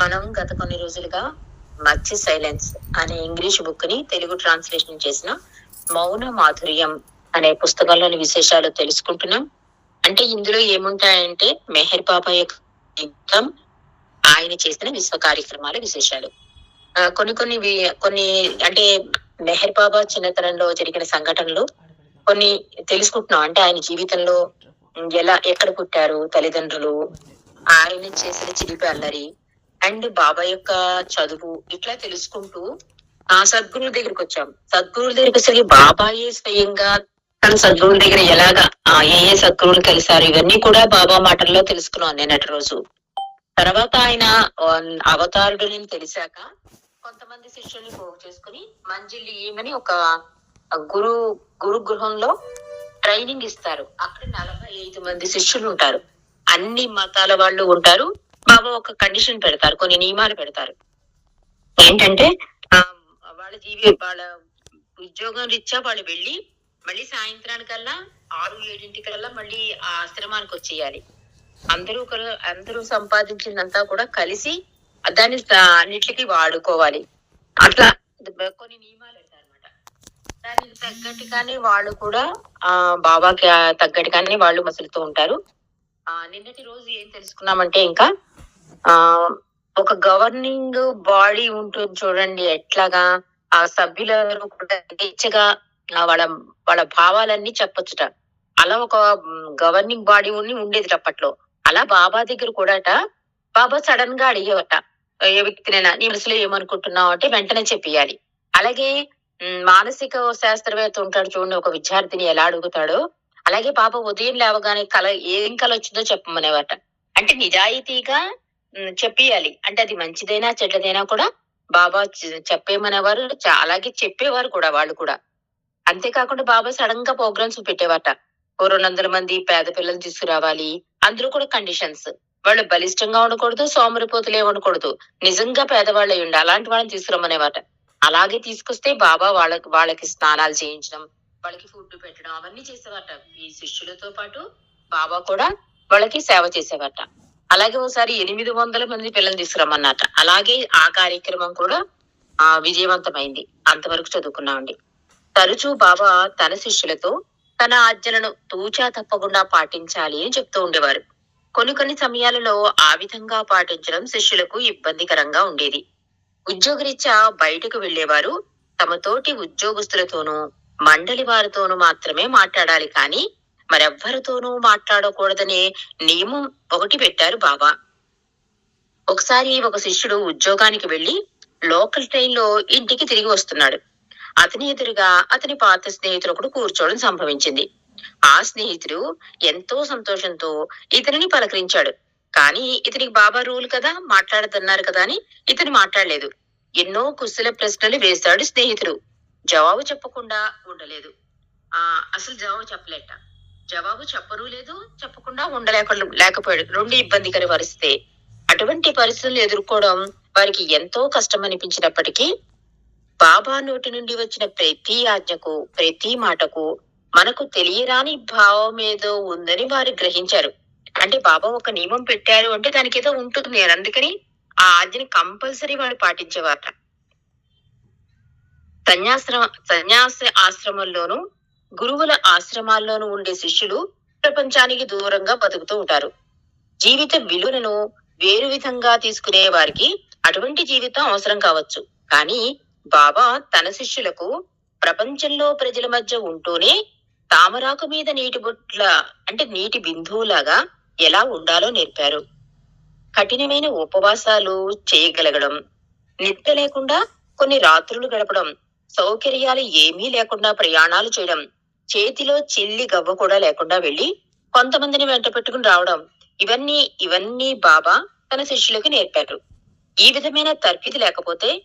మనం గత కొన్ని రోజులుగా మచ్చి సైలెన్స్ అనే ఇంగ్లీష్ బుక్ని తెలుగు ట్రాన్స్లేషన్ చేసిన మౌన మాధుర్యం అనే పుస్తకంలోని విశేషాలు తెలుసుకుంటున్నాం. అంటే ఇందులో ఏముంటాయంటే మెహర్ బాబా యొక్క ఆయన చేసిన విశ్వ కార్యక్రమాల విశేషాలు. ఆ, కొన్ని కొన్ని వి- కొన్ని అంటే మెహర్ బాబా చిన్నతనంలో జరిగిన సంఘటనలు కొన్ని తెలుసుకుంటున్నాం. అంటే ఆయన జీవితంలో ఎలా ఎక్కడ పుట్టారు తల్లిదండ్రులు ఆయన చేసిన చిలిపి అల్లరి అండ్ బాబా యొక్క చదువు ఇట్లా తెలుసుకుంటూ ఆ సద్గురుల దగ్గరికి వచ్చాం. సద్గురుల దగ్గరికి వచ్చేసరికి బాబాయే స్వయంగా తన సద్గురుల దగ్గర ఎలాగా ఆ ఏ ఏ సద్గురులు కలిసారు ఇవన్నీ కూడా బాబా మాటల్లో తెలుసుకున్నాం నిన్నటి రోజు. తర్వాత ఆయన అవతారుడు నేను తెలిసాక కొంతమంది శిష్యుల్ని పోగు చేసుకుని మంజిల్లి ఏమని ఒక గురు గురు గృహంలో ట్రైనింగ్ ఇస్తారు. అక్కడ నలభై ఐదు మంది శిష్యులు ఉంటారు. అన్ని మతాల వాళ్ళు ఉంటారు. బాబా ఒక కండిషన్ పెడతారు కొన్ని నియమాలు పెడతారు. ఏంటంటే వాళ్ళ జీవి వాళ్ళ ఉద్యోగం రీత్యా వాళ్ళు వెళ్ళి మళ్ళీ సాయంత్రానికల్లా ఆరు ఏడింటికల్లా మళ్ళీ ఆ ఆశ్రమానికి వచ్చేయాలి. అందరూ అందరూ సంపాదించిందంతా కూడా కలిసి దాన్ని అన్నిటికి అన్నిటికీ వాడుకోవాలి. అట్లా కొన్ని నియమాలు అనమాట దానికి తగ్గట్టుగానే వాళ్ళు కూడా ఆ బాబాకి తగ్గట్టుగానే వాళ్ళు మసులుతూ ఉంటారు. ఆ నిన్నటి రోజు ఏం తెలుసుకున్నామంటే ఇంకా ఆ ఒక గవర్నింగ్ బాడీ ఉంటుంది చూడండి ఎట్లాగా ఆ సభ్యులందరూ కూడా స్వేచ్ఛగా వాళ్ళ వాళ్ళ భావాలన్నీ చెప్పొచ్చుట. అలా ఒక గవర్నింగ్ బాడీ ఉండి ఉండేది అప్పట్లో. అలా బాబా దగ్గర కూడాట బాబా సడన్గా అడిగేవట ఏ వ్యక్తినైనా నీ మనసులో ఏమనుకుంటున్నావు? అంటే వెంటనే చెప్పియాలి అలాగే మానసిక శాస్త్రవేత్త ఉంటాడు చూడండి ఒక విద్యార్థిని ఎలా అడుగుతాడో. అలాగే పాప ఉదయం లేవగానే కల ఏం కల వచ్చిందో చెప్పమనేవాట. అంటే నిజాయితీగా చెప్పియాలి. అంటే అది మంచిదైనా చెడ్డదైనా కూడా బాబా చెప్పేమనేవారు అలాగే చెప్పేవారు కూడా వాళ్ళు కూడా. అంతేకాకుండా బాబా సడన్గా ప్రోగ్రామ్స్ పెట్టేవాట. ఓ రెండు వందల మంది పేద పిల్లలు తీసుకురావాలి. అందరూ కూడా కండిషన్స్. వాళ్ళు బలిష్టంగా ఉండకూడదు సోమరిపోతులే ఉండకూడదు. నిజంగా పేదవాళ్ళు ఉండి అలాంటి వాళ్ళని తీసుకురమ్మనేవాట. అలాగే తీసుకొస్తే బాబా వాళ్ళకి వాళ్ళకి స్నానాలు చేయించడం వాళ్ళకి ఫుడ్ పెట్టడం అవన్నీ చేసేవాట. ఈ శిష్యులతో పాటు బాబా కూడా వాళ్ళకి సేవ చేసేవాట. అలాగే ఒకసారి ఎనిమిది వందల మంది పిల్లల్ని తీసుకురమ్మన్నట అలాగే ఆ కార్యక్రమం కూడా ఆ విజయవంతమైంది. అంతవరకు చదువుకున్నామండి. తరచూ బాబా తన శిష్యులతో తన ఆజ్ఞలను తూచా తప్పకుండా పాటించాలి అని చెప్తూ ఉండేవారు. కొన్ని కొన్ని సమయాలలో ఆ విధంగా పాటించడం శిష్యులకు ఇబ్బందికరంగా ఉండేది. ఉద్యోగరీత్యా బయటకు వెళ్ళేవారు తమ తోటి ఉద్యోగస్తులతోనూ మండలి వారితోనూ మాత్రమే మాట్లాడాలి కానీ మరెవ్వరితోనూ మాట్లాడకూడదనే నియమం ఒకటి పెట్టారు బాబా. ఒకసారి ఒక శిష్యుడు ఉద్యోగానికి వెళ్ళి లోకల్ ట్రైన్లో ఇంటికి తిరిగి వస్తున్నాడు. అతని ఎదురుగా అతని పాత స్నేహితుడు ఒకడు కూర్చోవడం సంభవించింది. ఆ స్నేహితుడు ఎంతో సంతోషంతో ఇతనిని పలకరించాడు. కానీ ఇతనికి బాబా రూల్ కదా మాట్లాడదన్నారు కదా అని ఇతను మాట్లాడలేదు. ఎన్నో కుశల ప్రశ్నలు వేశాడు స్నేహితుడు. జవాబు చెప్పకుండా ఉండలేదు. ఆ అసలు జవాబు చెప్పలేట. జవాబు చెప్పరు లేదు చెప్పకుండా ఉండలేక లేకపోయాడు. రెండు ఇబ్బందికర పరిస్థితి అటువంటి పరిస్థితులు ఎదుర్కోవడం వారికి ఎంతో కష్టం అనిపించినప్పటికీ బాబా నోటి నుండి వచ్చిన ప్రతి ఆజ్ఞకు ప్రతి మాటకు మనకు తెలియరాని భావం ఏదో ఉందని వారు గ్రహించారు. అంటే బాబా ఒక నియమం పెట్టారు అంటే దానికి ఏదో ఉంటుంది. అని అందుకని ఆ ఆజ్ఞని కంపల్సరీ వాడు పాటించేవారట. సన్యాశ్రమ సన్యాస ఆశ్రమంలోనూ గురువుల ఆశ్రమాల్లోనూ ఉండే శిష్యులు ప్రపంచానికి దూరంగా బతుకుతూ ఉంటారు. జీవిత విలువలను వేరు విధంగా తీసుకునే వారికి అటువంటి జీవితం అవసరం కావచ్చు. కానీ బాబా తన శిష్యులకు ప్రపంచంలో ప్రజల మధ్య ఉంటూనే తామరాకు మీద నీటి బొట్ల అంటే నీటి బిందువులాగా ఎలా ఉండాలో నేర్పారు. కఠినమైన ఉపవాసాలు చేయగలగడం నిద్ర లేకుండా కొన్ని రాత్రులు గడపడం సౌకర్యాలు ఏమీ లేకుండా ప్రయాణాలు చేయడం చేతిలో చిల్లి గవ్వ కూడా లేకుండా వెళ్ళి కొంతమందిని వెంట పెట్టుకుని రావడం. ఇవన్నీ ఇవన్నీ బాబా తన శిష్యులకు నేర్పారు. ఈ విధమైన తర్ఫీదు లేకపోతే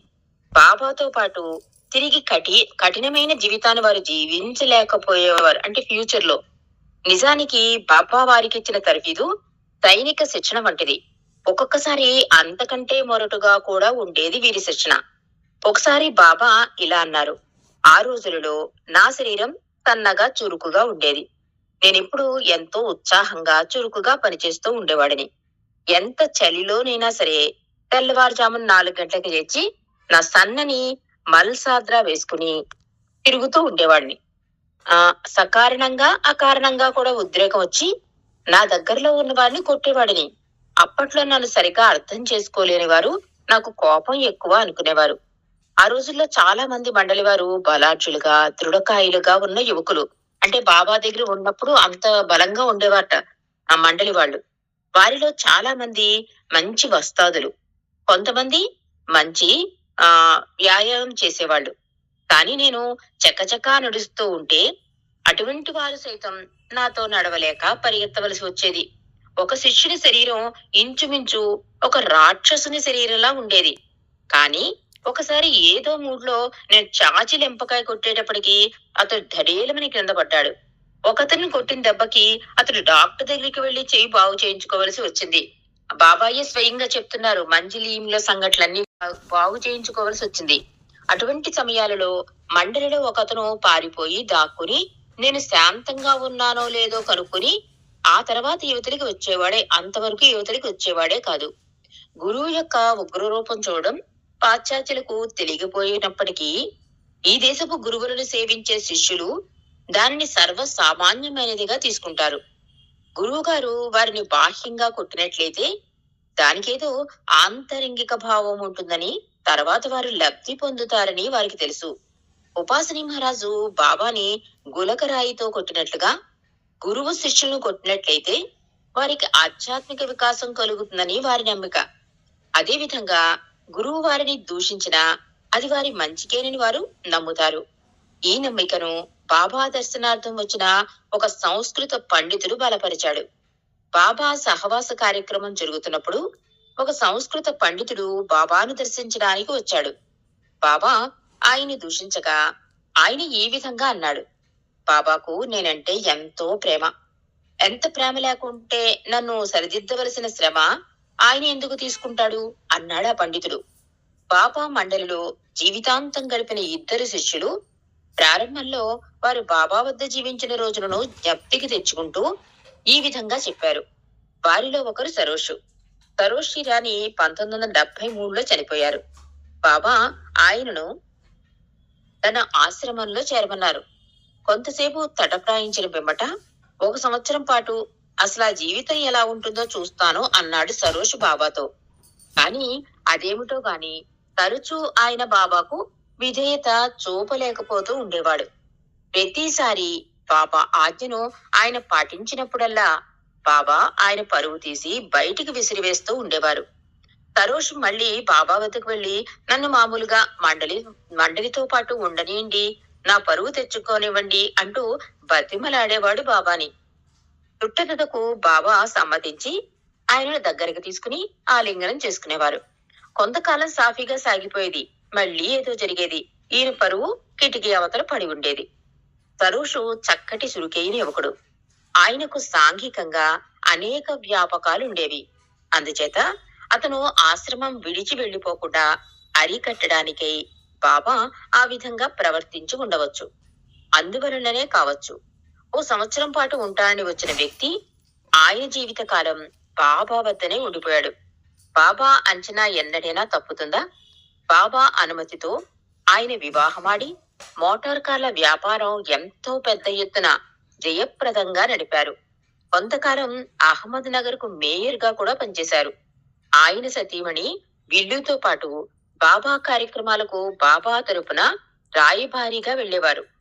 బాబాతో పాటు తిరిగి కఠి కఠినమైన జీవితాన్ని వారు జీవించలేకపోయేవారు. అంటే ఫ్యూచర్లో. నిజానికి బాబా వారికి ఇచ్చిన తర్ఫీదు సైనిక శిక్షణ వంటిది. ఒక్కొక్కసారి అంతకంటే మొరటుగా కూడా ఉండేది వీరి శిక్షణ. ఒకసారి బాబా ఇలా అన్నారు. ఆ రోజులలో నా శరీరం సన్నగా చురుకుగా ఉండేది. నేనెప్పుడు ఎంతో ఉత్సాహంగా చురుకుగా పనిచేస్తూ ఉండేవాడిని. ఎంత చలిలోనైనా సరే తెల్లవారుజామున నాలుగు గంటలకు లేచి నా సన్నని మల్సాద్రా వేసుకుని తిరుగుతూ ఉండేవాడిని. ఆ సకారణంగా అకారణంగా కూడా ఉద్రేకం వచ్చి నా దగ్గరలో ఉన్న వారిని కొట్టేవాడిని. అప్పట్లో నన్ను సరిగా అర్థం చేసుకోలేని వారు నాకు కోపం ఎక్కువ అనుకునేవారు. ఆ రోజుల్లో చాలా మంది మండలి వారు బలాఢ్యులుగా దృఢకాయలుగా ఉన్న యువకులు. అంటే బాబా దగ్గర ఉన్నప్పుడు అంత బలంగా ఉండేవారట ఆ మండలి వాళ్ళు. వారిలో చాలా మంది మంచి వస్తాదులు. కొంతమంది మంచి ఆ వ్యాయామం చేసేవాళ్ళు. కానీ నేను చకచకా నడుస్తూ ఉంటే అటువంటి వారు సైతం నాతో నడవలేక పరిగెత్తవలసి వచ్చేది. ఒక శిష్యుని శరీరం ఇంచుమించు ఒక రాక్షసుని శరీరంలా ఉండేది. కానీ ఒకసారి ఏదో మూడ్లో నేను చాచి లెంపకాయ కొట్టేటప్పటికి అతడు ధడేలమని క్రింద పడ్డాడు. ఒకతన్ని కొట్టిన దెబ్బకి అతడు డాక్టర్ దగ్గరికి వెళ్ళి చేయి బాగు చేయించుకోవలసి వచ్చింది. బాబాయే స్వయంగా చెప్తున్నారు మంజిలీంలో సంఘటనలన్నీ బాగు చేయించుకోవలసి వచ్చింది. అటువంటి సమయాలలో మండలిలో ఒకతను పారిపోయి దాక్కుని నేను శాంతంగా ఉన్నానో లేదో కనుక్కొని ఆ తర్వాత యువతలకి వచ్చేవాడే అంతవరకు యువతలకి వచ్చేవాడే కాదు. గురువు యొక్క ఉగ్ర రూపం చూడడం పాశ్చాత్యులకు తెలియకపోయినప్పటికీ ఈ దేశపు గురువులను సేవించే శిష్యులు దానిని సర్వ సామాన్యమైనదిగా తీసుకుంటారు. గురువుగారు వారిని బాహ్యంగా కొట్టినట్లయితే దానికేదో ఆంతరింగిక భావం ఉంటుందని తర్వాత వారు లబ్ధి పొందుతారని వారికి తెలుసు. ఉపాసని మహారాజు బాబాని గులకరాయితో కొట్టినట్లుగా గురువు శిష్యులను కొట్టినట్లయితే వారికి ఆధ్యాత్మిక వికాసం కలుగుతుందని వారి నమ్మిక. అదేవిధంగా గురువు వారిని దూషించినా అది వారి మంచికేనని వారు నమ్ముతారు. ఈ నమ్మికను బాబా దర్శనార్థం వచ్చిన ఒక సంస్కృత పండితుడు బలపరిచాడు. బాబా సహవాస కార్యక్రమం జరుగుతున్నప్పుడు ఒక సంస్కృత పండితుడు బాబాను దర్శించడానికి వచ్చాడు. బాబా ఆయన్ని దూషించగా ఆయన ఈ విధంగా అన్నాడు. బాబాకు నేనంటే ఎంతో ప్రేమ. ఎంత ప్రేమ లేకుంటే నన్ను సరిదిద్దవలసిన శ్రమ ఆయన ఎందుకు తీసుకుంటాడు? అన్నాడు ఆ పండితుడు. బాబా మండలిలో జీవితాంతం గడిపిన ఇద్దరు శిష్యులు ప్రారంభంలో వారు బాబా వద్ద జీవించిన రోజులను జ్ఞప్తికి తెచ్చుకుంటూ ఈ విధంగా చెప్పారు. వారిలో ఒకరు సరోషు. సరోషి రాణి పంతొమ్మిది వందల డెబ్బై మూడులో చనిపోయారు. బాబా ఆయనను తన ఆశ్రమంలో చేరమన్నారు. కొంతసేపు తటప్రాయించిన పిమ్మట ఒక సంవత్సరం పాటు అసలు ఆ జీవితం ఎలా ఉంటుందో చూస్తాను అన్నాడు సరోష్ బాబాతో. కానీ అదేమిటో గాని తరచూ ఆయన బాబాకు విధేయత చూపలేకపోతూ ఉండేవాడు. ప్రతిసారి బాబా ఆజ్ఞను ఆయన పాటించినప్పుడల్లా బాబా ఆయన పరువు తీసి బయటికి విసిరివేస్తూ ఉండేవారు. తరోష్ మళ్ళీ బాబా వద్దకు వెళ్ళి నన్ను మామూలుగా మండలి మండలితో పాటు ఉండనియండి నా పరువు తెచ్చుకోనివ్వండి అంటూ బతిమలాడేవాడు బాబాని. చుట్టదుదకు బాబా సమ్మతించి ఆయనను దగ్గరికి తీసుకుని ఆలింగనం చేసుకునేవారు. కొంతకాలం సాఫీగా సాగిపోయేది. మళ్ళీ ఏదో జరిగేది. ఈయన పరువు కిటికీ అవతల పడి ఉండేది. సరోషు చక్కటి చురుకైన యువకుడు. ఆయనకు సాంఘికంగా అనేక వ్యాపకాలు ఉండేవి అందుచేత అతను ఆశ్రమం విడిచి వెళ్ళిపోకుండా అరికట్టడానికై బాబా ఆ విధంగా ప్రవర్తించి ఉండవచ్చు. అందువలననే కావచ్చు. ఓ సంవత్సరం పాటు ఉంటానని వచ్చిన వ్యక్తి ఆయన జీవిత కాలం బాబా వద్దనే ఉండిపోయాడు. బాబా అంచనా ఎన్నడైనా తప్పుతుందా? బాబా అనుమతితో ఆయన వివాహమాడి మోటార్ కార్ల వ్యాపారం ఎంతో పెద్ద ఎత్తున జయప్రదంగా నడిపారు. కొంతకాలం అహ్మద్ నగర్కు మేయర్గా కూడా పనిచేశారు. ఆయన సతీమణి విల్లుతో పాటు బాబా కార్యక్రమాలకు బాబా తరపున రాయబారిగా వెళ్ళేవారు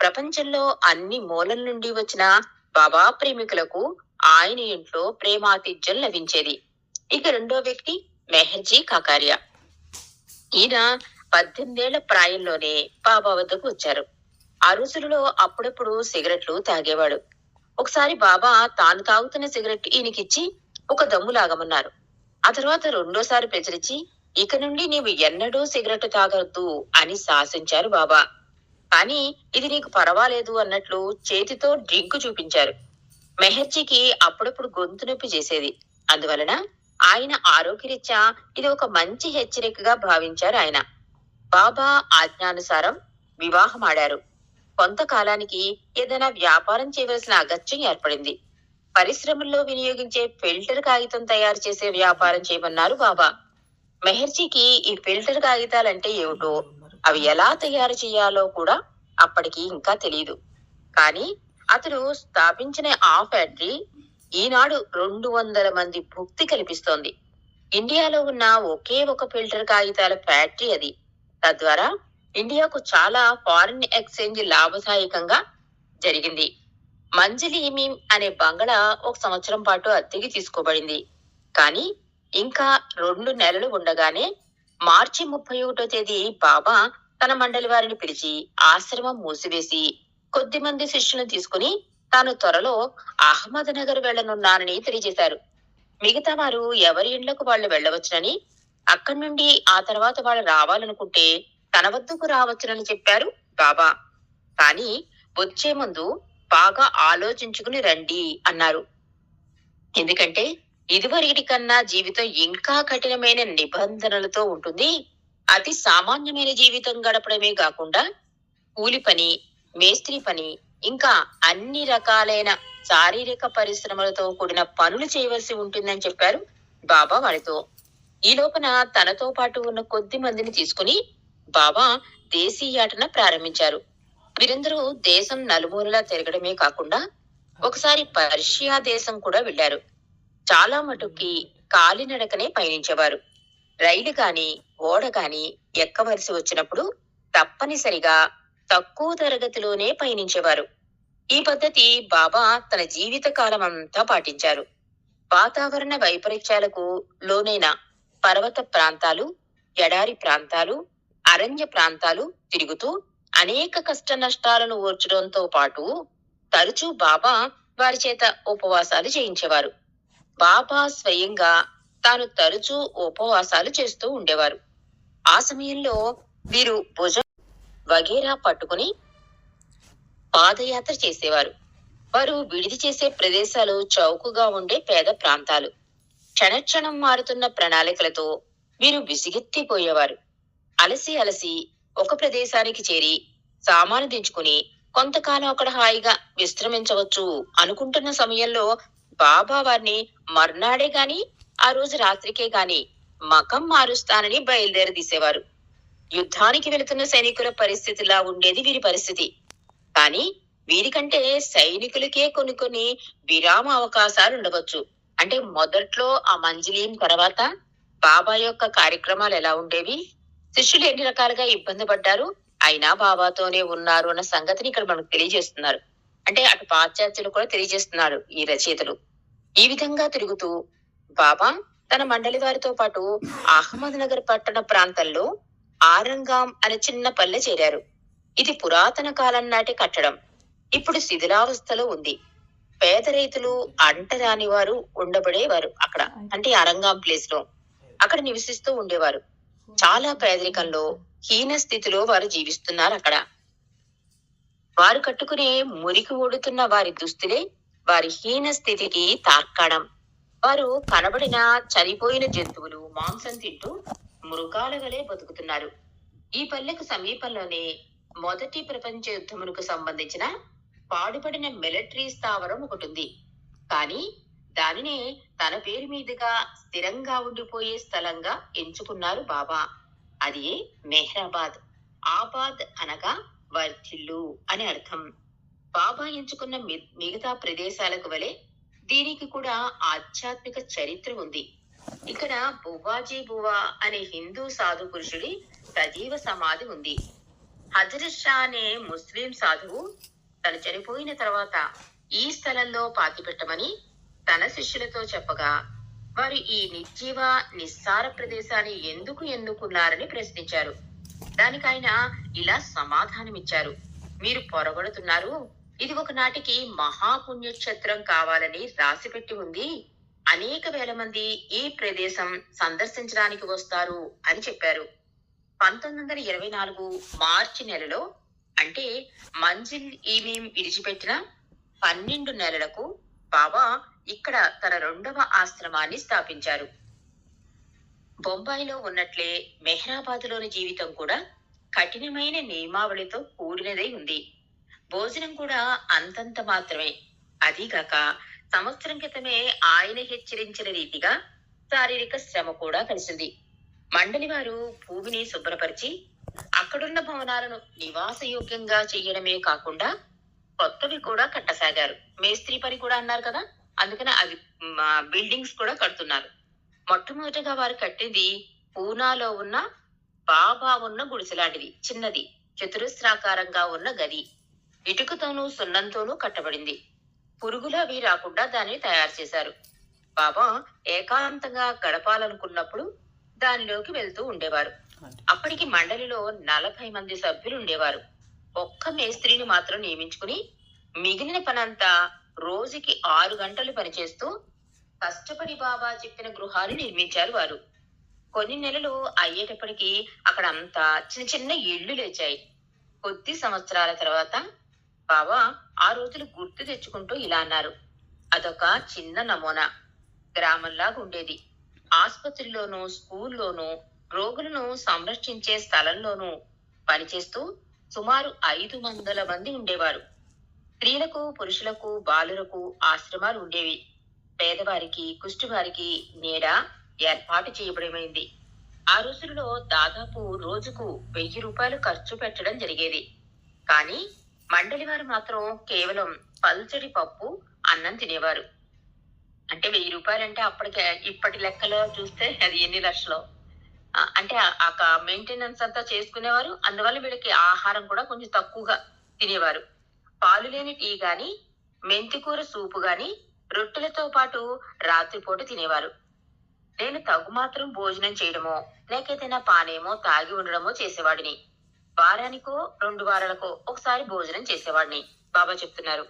ప్రపంచంలో అన్ని మూలల నుండి వచ్చిన బాబా ప్రేమికులకు ఆయన ఇంట్లో ప్రేమాతిథ్యం లభించేది. ఇక రెండో వ్యక్తి మెహర్జీ కాకారియా. ఈయన పద్దెనిమిదేళ్ళ ప్రాయంలోనే బాబా వద్దకు వచ్చారు. ఆ రోజులలో అప్పుడప్పుడు సిగరెట్లు తాగేవాడు. ఒకసారి బాబా తాను తాగుతున్న సిగరెట్ ఈయనకిచ్చి ఒక దమ్ము లాగమన్నారు. ఆ తర్వాత రెండోసారి ప్రచురించి ఇక నుండి నీవు ఎన్నడూ సిగరెట్ తాగొద్దు అని శాసించారు బాబా. కానీ ఇది నీకు పర్వాలేదు అన్నట్లు చేతితో డ్రింక్ చూపించారు. మెహర్జీకి అప్పుడప్పుడు గొంతు నొప్పి చేసేది. అందువలన ఆయన ఆరోగ్యరీత్యా ఇది ఒక మంచి హెచ్చరికగా భావించారు ఆయన. బాబా ఆజ్ఞానుసారం వివాహం ఆడారు కొంతకాలానికి ఏదైనా వ్యాపారం చేయవలసిన అగత్యం ఏర్పడింది. పరిశ్రమల్లో వినియోగించే ఫిల్టర్ కాగితం తయారు చేసే వ్యాపారం చేయమన్నారు బాబా. మెహర్జీకి ఈ ఫిల్టర్ కాగితాలంటే ఏమిటో అవి ఎలా తయారు చేయాలో కూడా అప్పటికి ఇంకా తెలియదు కానీ అతడు స్థాపించిన ఆ ఫ్యాక్టరీ ఈనాడు రెండు వందల మంది భుక్తి కల్పిస్తోంది. ఇండియాలో ఉన్న ఒకే ఒక ఫిల్టర్ కాగితాల ఫ్యాక్టరీ అది. తద్వారా ఇండియాకు చాలా ఫారిన్ ఎక్స్చేంజ్ లాభదాయకంగా జరిగింది. మంజలి మీమ్ అనే బంగళా ఒక సంవత్సరం పాటు అద్దెకి తీసుకోబడింది. కానీ ఇంకా రెండు నెలలు ఉండగానే మార్చి ముప్పై ఒకటో తేదీ బాబా తన మండలి వారిని పిలిచి ఆశ్రమం మూసివేసి కొద్ది మంది శిష్యులను తీసుకుని తాను త్వరలో అహ్మద్ నగర్ వెళ్ళనున్నానని తెలియజేశారు. మిగతా వారు ఎవరి ఇండ్లకు వాళ్ళు వెళ్ళవచ్చునని అక్కడి నుండి ఆ తర్వాత వాళ్ళు రావాలనుకుంటే తన వద్దకు రావచ్చునని చెప్పారు బాబా. కానీ వచ్చే ముందు బాగా ఆలోచించుకుని రండి అన్నారు. ఎందుకంటే ఇదివరకటి కన్నా జీవితం ఇంకా కఠినమైన నిబంధనలతో ఉంటుంది. అతి సామాన్యమైన జీవితం గడపడమే కాకుండా కూలి పని మేస్త్రి పని ఇంకా అన్ని రకాలైన శారీరక పరిశ్రమలతో కూడిన పనులు చేయవలసి ఉంటుందని చెప్పారు బాబా వారితో. ఈ లోపల తనతో పాటు ఉన్న కొద్ది మందిని తీసుకుని బాబా దేశీయాటన ప్రారంభించారు. వీరందరూ దేశం నలుమూలలా తిరగడమే కాకుండా ఒకసారి పర్షియా దేశం కూడా వెళ్ళారు చాలా మటుకి కాలినడకనే పయనించేవారు. రైలు గాని ఓడ గాని ఎక్కవలసి వచ్చినప్పుడు తప్పనిసరిగా తక్కువ తరగతిలోనే పయనించేవారు. ఈ పద్ధతి బాబా తన జీవిత కాలం అంతా పాటించారు. వాతావరణ వైపరీత్యాలకు లోనైన పర్వత ప్రాంతాలు ఎడారి ప్రాంతాలు అరణ్య ప్రాంతాలు తిరుగుతూ అనేక కష్ట నష్టాలను ఓర్చడంతో పాటు తరచూ బాబా వారి చేత ఉపవాసాలు చేయించేవారు. బాబా స్వయంగా తాను తరచూ ఉపవాసాలు చేస్తూ ఉండేవారు. ఆ సమయంలో వీరు భుజం వగేరా పట్టుకుని పాదయాత్ర చేసేవారు. వారు విడిది చేసే ప్రదేశాలు చౌకగా ఉండే పేద ప్రాంతాలు. క్షణక్షణం మారుతున్న ప్రణాళికలతో వీరు విసిగెత్తిపోయేవారు. అలసి అలసి ఒక ప్రదేశానికి చేరి సామాను దించుకుని కొంతకాలం అక్కడ హాయిగా విశ్రమించవచ్చు అనుకుంటున్న సమయంలో బాబా వారిని మర్నాడే గాని ఆ రోజు రాత్రికే గాని మకం మారుస్తానని బయలుదేరదీసేవారు యుద్ధానికి వెళుతున్న సైనికుల పరిస్థితిలా ఉండేది వీరి పరిస్థితి. కానీ వీరికంటే సైనికులకే కొన్ని కొన్ని విరామ అవకాశాలు ఉండవచ్చు. అంటే మొదట్లో ఆ మంజిలీం తర్వాత బాబా యొక్క కార్యక్రమాలు ఎలా ఉండేవి? శిష్యులు ఎన్ని రకాలుగా ఇబ్బంది పడ్డారు? అయినా బాబాతోనే ఉన్నారు అన్న సంగతిని ఇక్కడ మనకు తెలియజేస్తున్నారు. అంటే అటు పాశ్చాత్యులు కూడా తెలియజేస్తున్నారు ఈ రచయితలు. ఈ విధంగా తిరుగుతూ బాబా తన మండలి వారితో పాటు అహ్మద్ నగర్ పట్టణ ప్రాంతంలో ఆరంగాం అనే చిన్న పల్లె చేరారు. ఇది పురాతన కాలం నాటి కట్టడం. ఇప్పుడు శిథిలావస్థలో ఉంది. పేద రైతులు అంటరాని వారు ఉండబడేవారు అక్కడ. అంటే అరంగాం ప్లేస్లో. అక్కడ నివసిస్తూ ఉండేవారు. చాలా పేదరికంలో హీన స్థితిలో వారు జీవిస్తున్నారు అక్కడ. వారు కట్టుకునే మురికి ఓడుతున్న వారి దుస్తులే వారి హీన స్థితికి తార్కాణం. వారు కనబడిన చనిపోయిన జంతువులు మాంసం తింటూ మృగాల వలె బతుకుతున్నారు. ఈ పల్లెకు సమీపంలోనే మొదటి ప్రపంచ యుద్ధమునకు సంబంధించిన పాడుపడిన మిలిటరీ స్థావరం ఒకటి ఉంది కానీ దానిని తన పేరు మీదుగా స్థిరంగా ఉండిపోయే స్థలంగా ఎంచుకున్నారు బాబా. అది మెహ్రాబాద్. ఆబాద్ అనగా వర్ధిల్లు అని అర్థం. బాబా ఎంచుకున్న మి- మిగతా ప్రదేశాలకు వలె దీనికి కూడా ఆధ్యాత్మిక చరిత్ర ఉంది. ఇక్కడ బువ్వాజీ బువా అనే హిందూ సాధు పురుషుడి సజీవ సమాధి ఉంది. హజరత్ షా అనే ముస్లిం సాధువు తను చనిపోయిన తర్వాత ఈ స్థలంలో పాతిపెట్టమని తన శిష్యులతో చెప్పగా వారు ఈ నిర్జీవ నిస్సార ప్రదేశాన్ని ఎందుకు ఎన్నుకున్నారని ప్రశ్నించారు. దానికి ఆయన ఇలా సమాధానమిచ్చారు. మీరు పొరబడుతున్నారు ఇది ఒకనాటికి మహాపుణ్యక్షేత్రం కావాలని రాసిపెట్టి ఉంది. అనేక వేల మంది ఈ ప్రదేశం సందర్శించడానికి వస్తారు అని చెప్పారు. పంతొమ్మిది వందల ఇరవై నాలుగు మార్చి నెలలో అంటే మంజిల్ ఈమీం విడిచిపెట్టిన పన్నెండు నెలలకు బాబా ఇక్కడ తన రెండవ ఆశ్రమాన్ని స్థాపించారు. బొంబాయిలో ఉన్నట్లే మెహ్రాబాద్లోని జీవితం కూడా కఠినమైన నియమావళితో కూడినదై ఉంది. భోజనం కూడా అంతంత మాత్రమే. అదీగాక సంవత్సరం క్రితమే ఆయన హెచ్చరించిన రీతిగా శారీరక శ్రమ కూడా కలిసింది. మండలి వారు భూమిని శుభ్రపరిచి అక్కడున్న భవనాలను నివాసయోగ్యంగా చేయడమే కాకుండా కొత్తవి కూడా కట్టసాగారు. మేస్త్రి పని కూడా అన్నారు కదా అందుకని అవి బిల్డింగ్స్ కూడా కడుతున్నారు. మొట్టమొదటిగా వారు కట్టింది పూనాలో ఉన్న బాబా ఉన్న గుడిసెలాంటిది చిన్నది చతురస్రాకారంగా ఉన్న గది. ఇటుకతోనూ సున్నంతోనూ కట్టబడింది. పురుగులు అవి రాకుండా దాన్ని తయారు చేశారు. బాబా ఏకాంతంగా గడపాలనుకున్నప్పుడు దానిలోకి వెళ్తూ ఉండేవారు. అప్పటికి మండలిలో నలభై మంది సభ్యులు ఉండేవారు ఒక్క మేస్త్రిని మాత్రం నియమించుకుని మిగిలిన పనంతా రోజుకి ఆరు గంటలు పనిచేస్తూ కష్టపడి బాబా చెప్పిన గృహాలు నిర్మించారు వారు. కొన్ని నెలలు అయ్యేటప్పటికి అక్కడ అంతా చిన్న చిన్న ఇళ్ళు లేచాయి. కొద్ది సంవత్సరాల తర్వాత బాబా ఆ రోజులు గుర్తు తెచ్చుకుంటూ ఇలా అన్నారు. అదొక చిన్న నమూనా. గ్రామంలాగా ఉండేది. ఆసుపత్రిలోనూ స్కూల్లోనూ రోగులను సంరక్షించే స్థలంలోనూ పనిచేస్తూ సుమారు ఐదు వందల మంది ఉండేవారు. స్త్రీలకు పురుషులకు బాలులకు ఆశ్రమాలు ఉండేవి. పేదవారికి కుష్టివారికి నీడ ఏర్పాటు చేయబడమైంది ఆ రోజుల్లో దాదాపు రోజుకు వెయ్యి రూపాయలు ఖర్చు పెట్టడం జరిగేది. కానీ మండలి వారు మాత్రం కేవలం పల్చడి పప్పు అన్నం తినేవారు. అంటే వెయ్యి రూపాయలు అంటే అప్పటికే ఇప్పటి లెక్కలో చూస్తే అది ఎన్ని లక్షలు? అంటే ఆ మెయింటెనెన్స్ అంతా చేసుకునేవారు. అందువల్ల వీళ్ళకి ఆహారం కూడా కొంచెం తక్కువగా తినేవారు. పాలు లేని టీ గాని మెంతికూర సూపు గాని రొట్టెలతో పాటు రాత్రిపూట తినేవారు. నేను తగు మాత్రం భోజనం చేయడమో లేక ఏదైనా పానేమో తాగి ఉండడమో చేసేవాడిని. వారానికో రెండు వారాలకో ఒకసారి భోజనం చేసేవాడిని. బాబా చెప్తున్నారు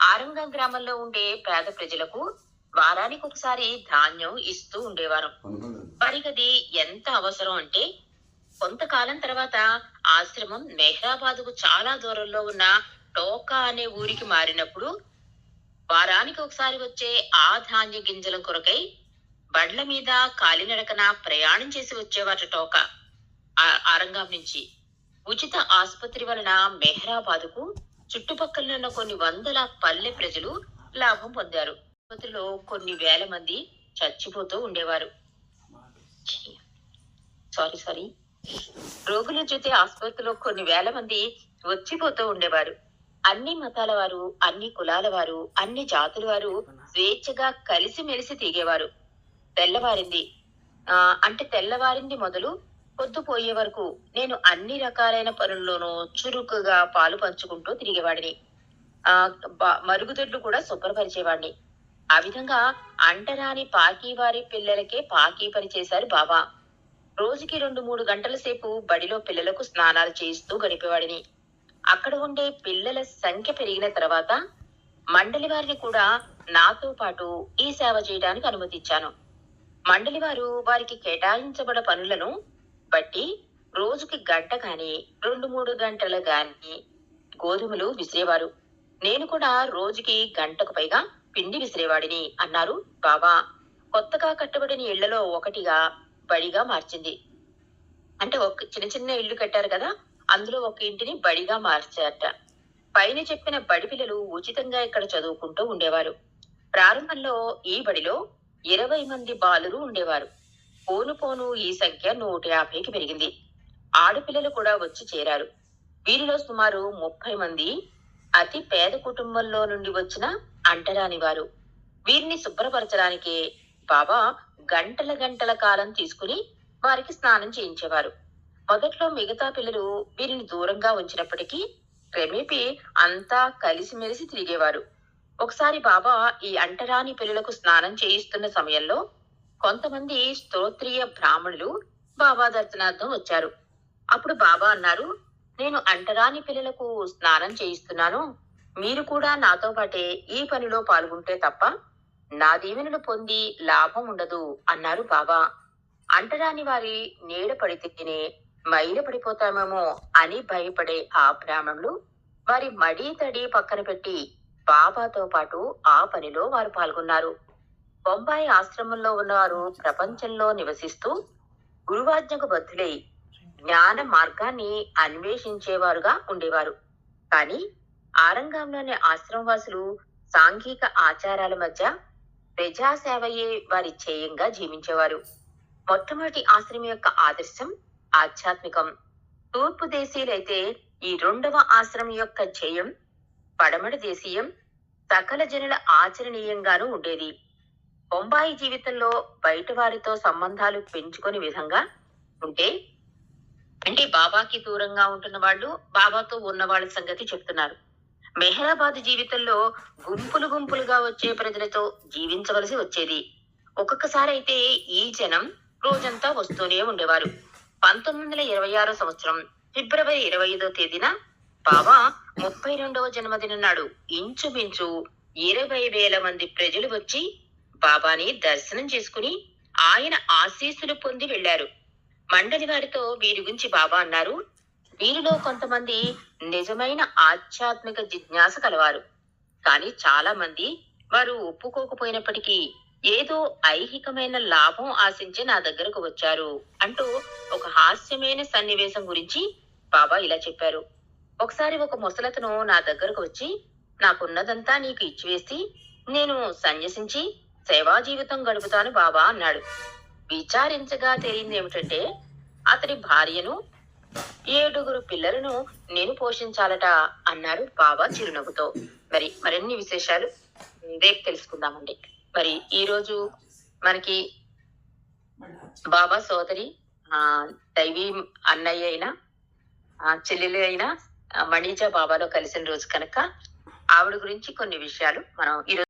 ఆరంగం గ్రామంలో ఉండే పేద ప్రజలకు వారానికి ఒకసారి ధాన్యం ఇస్తూ ఉండేవారు. వారికి అది ఎంత అవసరం అంటే కొంతకాలం తర్వాత ఆశ్రమం మెహ్రాబాద్కు చాలా దూరంలో ఉన్న టోకా అనే ఊరికి మారినప్పుడు వారానికి ఒకసారి వచ్చే ఆ ధాన్య గింజల కొరకై బండ్ల మీద కాలినడకన ప్రయాణం చేసి వచ్చేవారు టోకా. ఆరంగం నుంచి ఉచిత ఆసుపత్రి వలన మెహ్రాబాదుకు చుట్టుపక్కల ఉన్న కొన్ని వందల పల్లె ప్రజలు లాభం పొందారు. ఆసుపత్రిలో కొన్ని వేల మంది చచ్చిపోతూ ఉండేవారు. సారీ సారీ రోగుల జೊತೆ ఆసుపత్రిలో కొన్ని వేల మంది వచ్చిపోతూ ఉండేవారు. అన్ని మతాల వారు అన్ని కులాల వారు అన్ని జాతుల వారు స్వేచ్ఛగా కలిసిమెలిసి తిరిగేవారు. తెల్లవారింది. ఆ అంటే తెల్లవారింది మొదలు పొద్దుపోయే వరకు నేను అన్ని రకాలైన పనుల్లోనూ చురుకుగా పాలు పంచుకుంటూ తిరిగేవాడిని. ఆ మరుగుదొడ్లు కూడా శుభ్రపరిచేవాడిని. ఆ విధంగా అంటరాని పాకీవారి పిల్లలకే పాకీ పని చేశారు బాబా. రోజుకి రెండు మూడు గంటల సేపు బడిలో పిల్లలకు స్నానాలు చేయిస్తూ గడిపేవాడిని. అక్కడ ఉండే పిల్లల సంఖ్య పెరిగిన తర్వాత మండలి వారిని కూడా నాతో పాటు ఈ సేవ చేయడానికి అనుమతిచ్చాను. మండలి వారు వారికి కేటాయించబడ పనులను బట్టి రోజుకి గంట గాని రెండు మూడు గంటలు గాని గోధుమలు విసిరేవారు. నేను కూడా రోజుకి గంటకు పైగా పిండి విసిరేవాడిని అన్నారు బాబా కొత్తగా కట్టబడిన ఇళ్ళలో ఒకటిగా బడిగా మార్చింది. అంటే ఒక చిన్న చిన్న ఇల్లు కట్టారు కదా అందులో ఒక ఇంటిని బడిగా మార్చారట. పైన చెప్పిన బడి పిల్లలు ఉచితంగా ఇక్కడ చదువుకుంటూ ఉండేవారు. ప్రారంభంలో ఈ బడిలో ఇరవై మంది బాలురు ఉండేవారు. పోను పోను ఈ సంఖ్య నూట యాభైకి పెరిగింది. ఆడపిల్లలు కూడా వచ్చి చేరారు. వీరిలో సుమారు ముప్పై మంది అతి పేద కుటుంబంలో నుండి వచ్చిన అంటరాని వారు. వీరిని శుభ్రపరచడానికి బాబా గంటల గంటల కాలం తీసుకుని వారికి స్నానం చేయించేవారు. మొదట్లో మిగతా పిల్లలు వీరిని దూరంగా ఉంచినప్పటికీ క్రమేపీ అంతా కలిసిమెలిసి తిరిగేవారు. ఒకసారి బాబా ఈ అంటరాని పిల్లలకు స్నానం చేయిస్తున్న సమయంలో కొంతమంది స్తోత్రీయ బ్రాహ్మణులు బాబా దర్శనార్థం వచ్చారు. అప్పుడు బాబా అన్నారు నేను అంటరాని పిల్లలకు స్నానం చేయిస్తున్నాను. మీరు కూడా నాతో పాటే ఈ పనిలో పాల్గొంటే తప్ప నా దీవెనలు పొంది లాభం ఉండదు అన్నారు బాబా. అంటరాని వారి నీడ పడితేనే మైల పడిపోతామేమో అని భయపడే ఆ బ్రాహ్మణులు వారి మడి తడి పక్కన పెట్టి బాబాతో పాటు ఆ పనిలో వారు పాల్గొన్నారు. బొంబాయి ఆశ్రమంలో ఉన్నవారు ప్రపంచంలో నివసిస్తూ గురువాజ్ఞకు బద్దులై జ్ఞాన మార్గాన్ని అన్వేషించేవారుగా ఉండేవారు. కానీ ఆరంగంలోని ఆశ్రమవాసులు సాంఘిక ఆచారాల మధ్య ప్రజాసేవయే వారి చేయంగా జీవించేవారు. మొట్టమొదటి ఆశ్రమం యొక్క ఆదర్శం ఆధ్యాత్మికం. తూర్పు దేశీయులైతే ఈ రెండవ ఆశ్రమం యొక్క జయం పడమటి దేశీయం సకల జనుల ఆచరణీయంగానూ ఉండేది. బొంబాయి జీవితంలో బయట వారితో సంబంధాలు పెంచుకొని విధంగా ఉంటే అంటే బాబాకి దూరంగా ఉంటున్న వాళ్ళు బాబాతో ఉన్న వాళ్ళ సంగతి చెప్తున్నారు. మెహరాబాద్ జీవితంలో గుంపులు గుంపులుగా వచ్చే ప్రజలతో జీవించవలసి వచ్చేది. ఒక్కొక్కసారి అయితే ఈ జనం రోజంతా వస్తూనే ఉండేవారు. పంతొమ్మిది వందల ఇరవై ఆరో సంవత్సరం ఫిబ్రవరి ఇరవై ఐదో తేదీన బాబా ముప్పై రెండవ జన్మదిన నాడు ఇంచుమించు ఇరవై వేల మంది ప్రజలు వచ్చి బాబాని దర్శనం చేసుకుని ఆయన ఆశీస్సులు పొంది వెళ్ళారు మండలి వారితో వీరి గురించి బాబా అన్నారు. వీరిలో కొంతమంది నిజమైన ఆధ్యాత్మిక జిజ్ఞాస కలవారు. కానీ చాలా మంది వారు ఒప్పుకోకపోయినప్పటికీ ఏదో ఐహికమైన లాభం ఆశించి నా దగ్గరకు వచ్చారు అంటూ ఒక హాస్యమైన సన్నివేశం గురించి బాబా ఇలా చెప్పారు. ఒకసారి ఒక ముసలతను నా దగ్గరకు వచ్చి నాకున్నదంతా నీకు ఇచ్చివేసి నేను సన్యసించి సేవా జీవితం గడుపుతాను బాబా అన్నాడు. విచారించగా తేలింది ఏమిటంటే అతడి భార్యను ఏడుగురు పిల్లలను నేను పోషించాలట అన్నారు బాబా చిరునవ్వుతో. మరి మరిన్ని విశేషాలు? రేపు తెలుసుకుందామండి. మరి ఈ రోజు మనకి బాబా సోదరి ఆ దైవీ అన్నయ్య అయినా ఆ చెల్లెలు అయినా ఆ, మణిజా బాబాలో కలిసిన రోజు కనుక ఆవిడ గురించి కొన్ని విషయాలు మనం ఈ రోజు